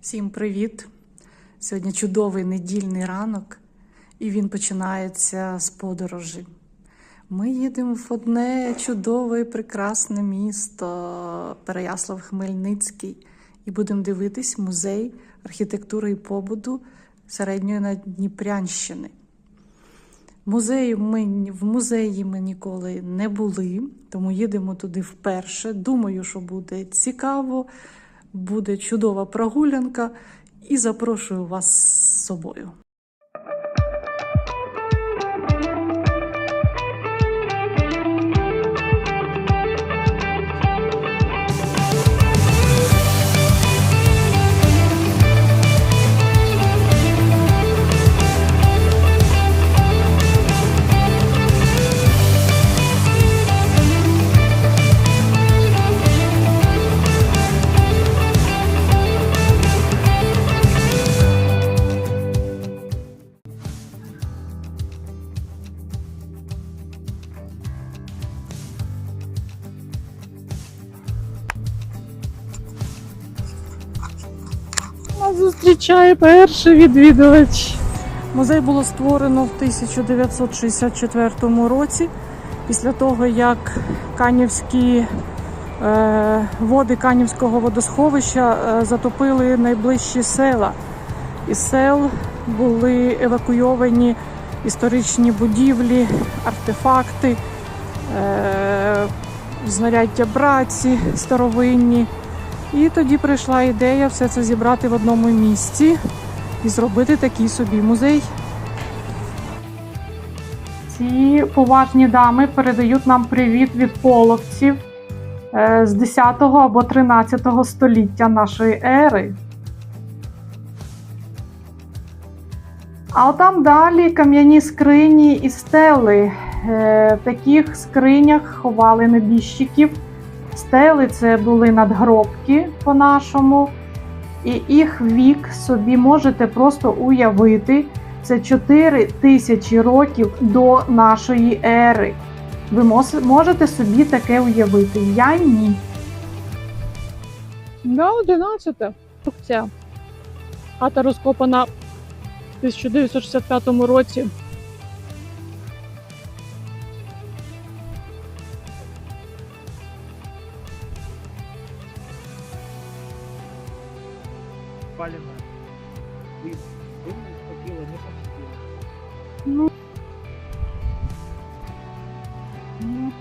Всім привіт! Сьогодні чудовий недільний ранок, і він починається з подорожі. Ми їдемо в одне чудове і прекрасне місто Переяслав-Хмельницький і будемо дивитись музей архітектури і побуду середньої Надніпрянщини. Музею ми, в музеї ми ніколи не були, тому їдемо туди вперше. Думаю, що буде цікаво, буде чудова прогулянка і запрошую вас з собою. Зустрічає перший відвідувач. Музей було створено в 1964 році, після того, як Канівські е, води Канівського водосховища е, затопили найближчі села. Із сел були евакуйовані історичні будівлі, артефакти, е, знаряддя братці старовинні. І тоді прийшла ідея все це зібрати в одному місці і зробити такий собі музей. Ці поважні дами передають нам привіт від половців е, з 10 або 13 століття нашої ери. А там далі кам'яні скрині і стели. Е, В таких скринях ховали небіжчиків. Стели це були надгробки по-нашому, і їх вік собі можете просто уявити. Це 4 тисячі років до нашої ери. Ви можете собі таке уявити. Я ні. Да, 11 ця. Хата розкопана в 1965 році.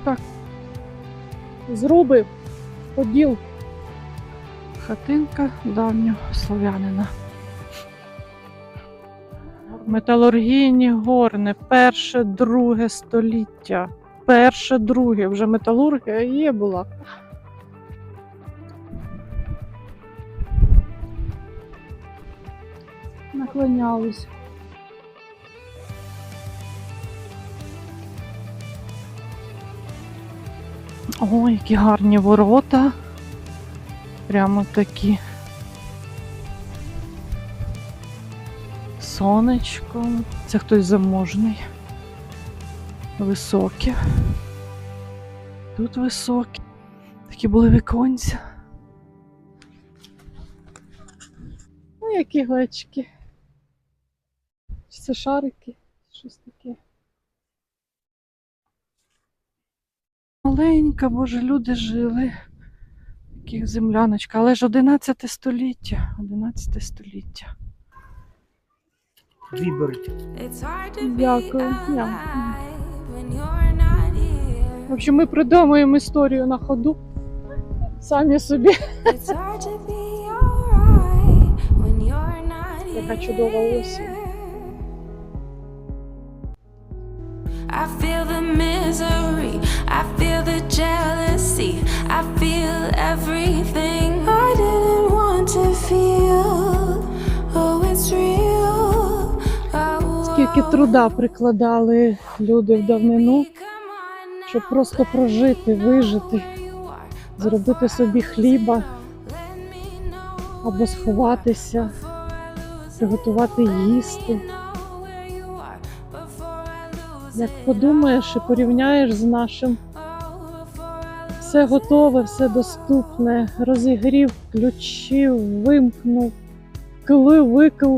Так. Зруби, поділ. Хатинка давнього слов'янина. Металургійні горни, перше, друге століття. Перше, друге, вже металургія є була. Наклонялись. Ой, які гарні ворота. Прямо такі. Сонечко. Це хтось заможний. Високі. Тут високі. Такі були віконця. Ну, які глечики. Чи це шарики? Щось таке. Маленька, боже, люди жили. Таких земляночка. Але ж 11 століття. 11 століття. Дякую. В общем, ми придумуємо історію на ходу. Самі собі. Яка чудова осінь. I feel the misery, everything I didn't want to feel. Oh, it's real. Скільки труда прикладали люди в давнину, щоб просто прожити, вижити, зробити собі хліба або сховатися, приготувати їсти. Як подумаєш і порівняєш з нашим, все готове, все доступне, розігрів, включив, вимкнув. скли, викл.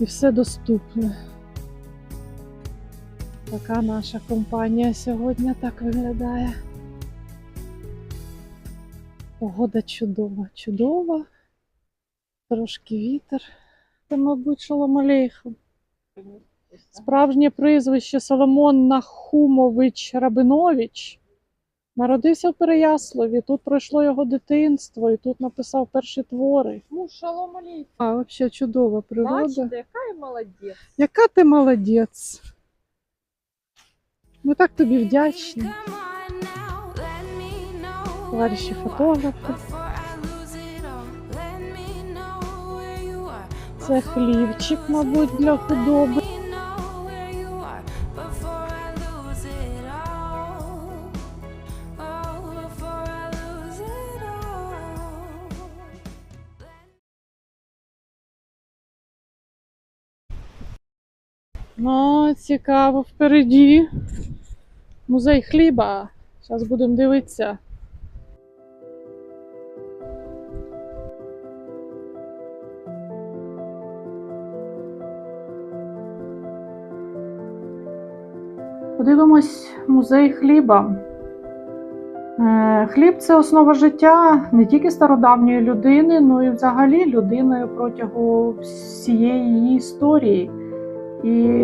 І все доступне. Така наша компанія сьогодні так виглядає. Погода чудова, чудова. Трошки вітер. Це, мабуть, Шолом Алейхем. Справжнє прізвище Соломон Нахумович Рабинович. Народився в Переяславі, тут пройшло його дитинство, і тут написав перші твори. Ну, шалом алейкум. А, взагалі чудова природа. Бачите, яка я молодець. Яка ти молодець. Ми так тобі вдячні. Товариші фотографи. Це хлібчик, мабуть, для худоби. Ну, цікаво, впереді. Музей хліба. Зараз будемо дивитися. Подивимось музей хліба. Е, Хліб це основа життя не тільки стародавньої людини, але й взагалі людини протягом всієї її історії. І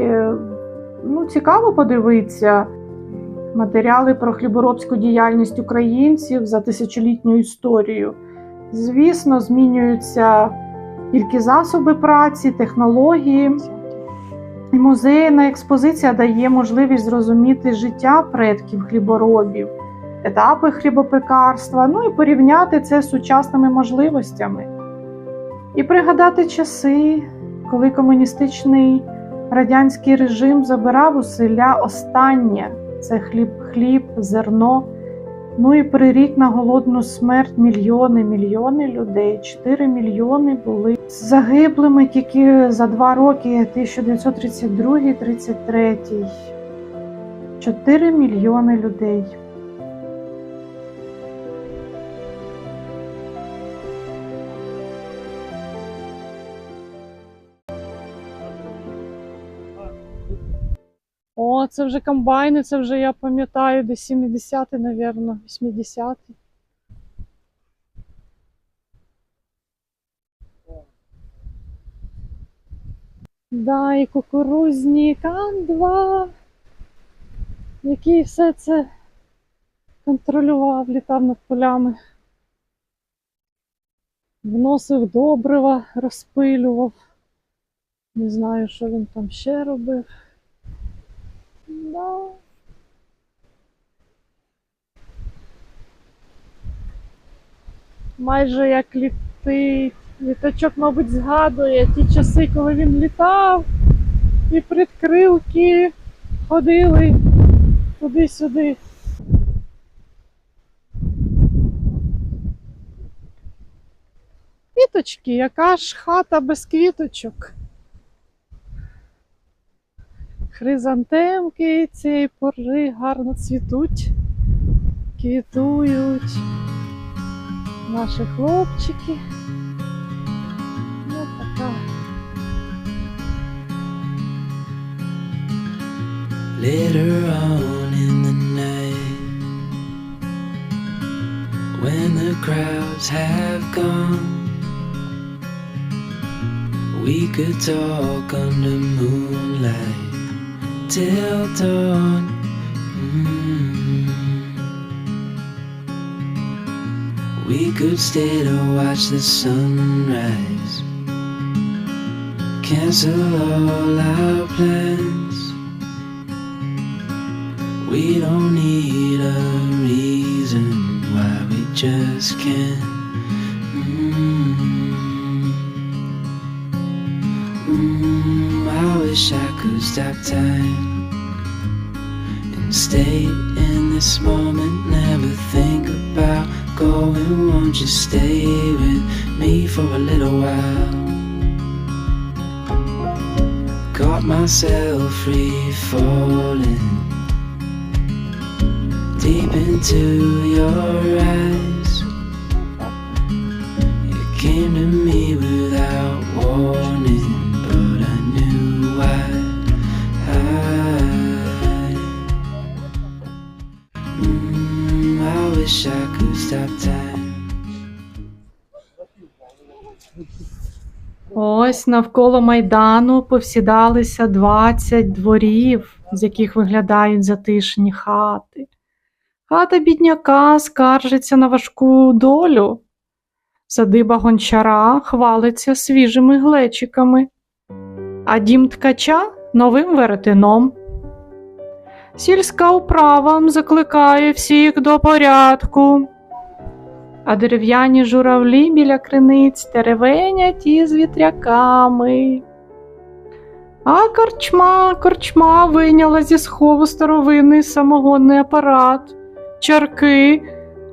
ну, цікаво подивитися матеріали про хліборобську діяльність українців за тисячолітню історію. Звісно, змінюються тільки засоби праці, технології. І музейна експозиція дає можливість зрозуміти життя предків хліборобів, етапи хлібопекарства, ну і порівняти це з сучасними можливостями. І пригадати часи, коли комуністичний радянський режим забирав у селя останнє це хліб, хліб, зерно. Ну і прирік на голодну смерть мільйони, мільйони людей. 4 мільйони були загиблими тільки за два роки 1932-33. 4 мільйони людей. О, це вже комбайни, це вже я пам'ятаю, десь 70-й, напевно, 80-й. Да, і кукурузні кан-2, який все це контролював, літав над полями. Вносив добрива, розпилював. Не знаю, що він там ще робив. Да. Майже як літить. Літачок, мабуть, згадує ті часи, коли він літав, і предкрилки ходили туди-сюди. Квіточки, яка ж хата без квіточок? Хризантемки цієї пори гарно цвітуть, квітують. Наші хлопчики. Ось така. Later on in the night, when the crowds have gone, we could talk under moonlight till dawn. Mm. We could stay to watch the sunrise, cancel all our plans. We don't need a reason why we just can't. Stop time and stay in this moment. Never think about going. Won't you stay with me for a little while? Got myself free falling deep into your eyes. You came to me without warning, wish I could stop time. Ось навколо майдану повсідалися 20 дворів, з яких виглядають затишні хати. Хата бідняка скаржиться на важку долю. Садиба гончара хвалиться свіжими глечиками, а дім ткача новим веретеном. Сільська управа закликає всіх до порядку а дерев'яні журавлі біля криниць теревенять із вітряками. А корчма, корчма вийняла зі схову старовинний самогонний апарат, чарки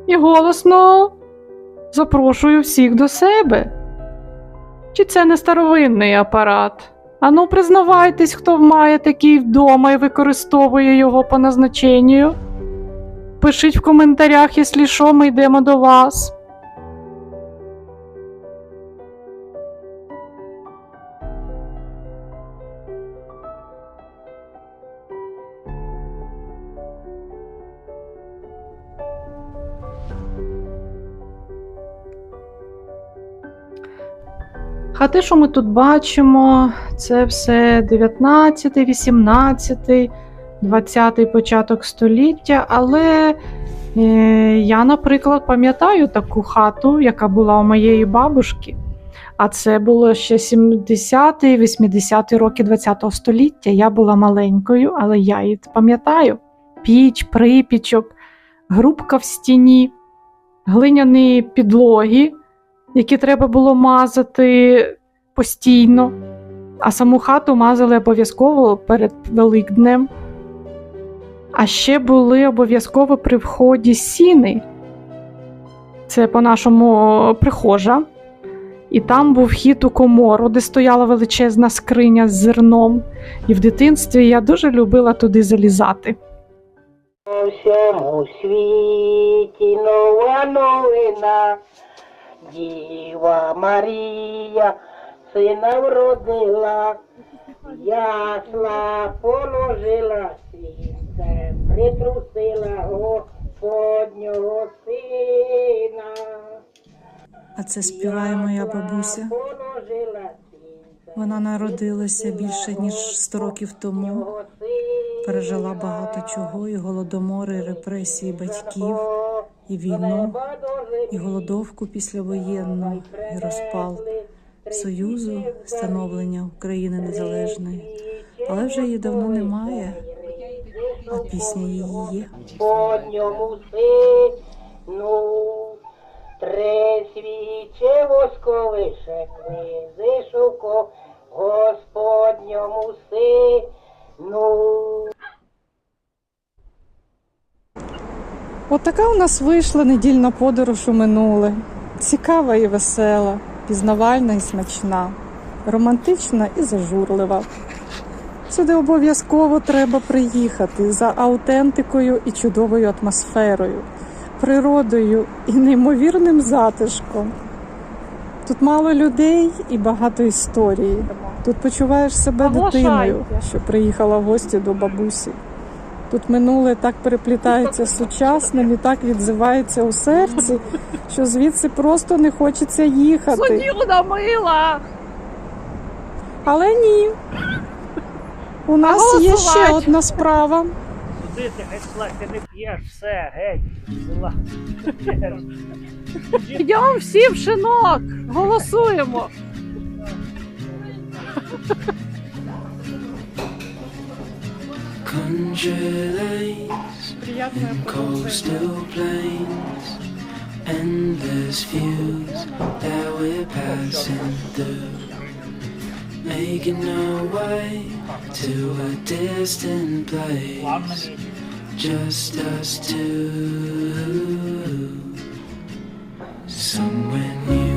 і голосно запрошую всіх до себе. Чи це не старовинний апарат? Ану, признавайтесь, хто має такий вдома і використовує його по назначенню. Пишіть в коментарях, якщо що, ми йдемо до вас. Хати, що ми тут бачимо, це все 19, 18, 20 початок століття, але е, я, наприклад, пам'ятаю таку хату, яка була у моєї бабушки. А це було ще 70-ті, 80-ті роки 20-го століття. Я була маленькою, але я її пам'ятаю: піч, припічок, грубка в стіні, глиняні підлоги, які треба було мазати постійно. А саму хату мазали обов'язково перед Великднем. А ще були обов'язково при вході сіни. Це по-нашому прихожа. І там був вхід у комору, де стояла величезна скриня з зерном. І в дитинстві я дуже любила туди залізати. У всьому світі нова новина, Діва Марія сина вродила, ясла положила сінце, притрусила Господнього сина. А це співає моя бабуся. Вона народилася більше ніж 100 років тому. Пережила багато чого, і голодомори, і репресії батьків, і війну, і голодовку післявоєнну, і розпал Союзу, становлення України незалежної. Але вже її давно немає, а пісня її є. Господньому сину, три свіче восковише, Господньому сину. От така у нас вийшла недільна подорож у минуле. Цікава і весела, пізнавальна і смачна, романтична і зажурлива. Сюди обов'язково треба приїхати за аутентикою і чудовою атмосферою, природою і неймовірним затишком. Тут мало людей і багато історії. Тут почуваєш себе дитиною, що приїхала в гості до бабусі. Тут минуле так переплітається з сучасним і так відзивається у серці, що звідси просто не хочеться їхати. мила! Але ні. У нас є ще одна справа. Сюди ти геть села, ти не п'єш, все, геть, села. Йдемо всі в шинок, голосуємо. Country lanes and coastal plains, endless views that we're passing through, making our way to a distant place, just us two. Somewhere near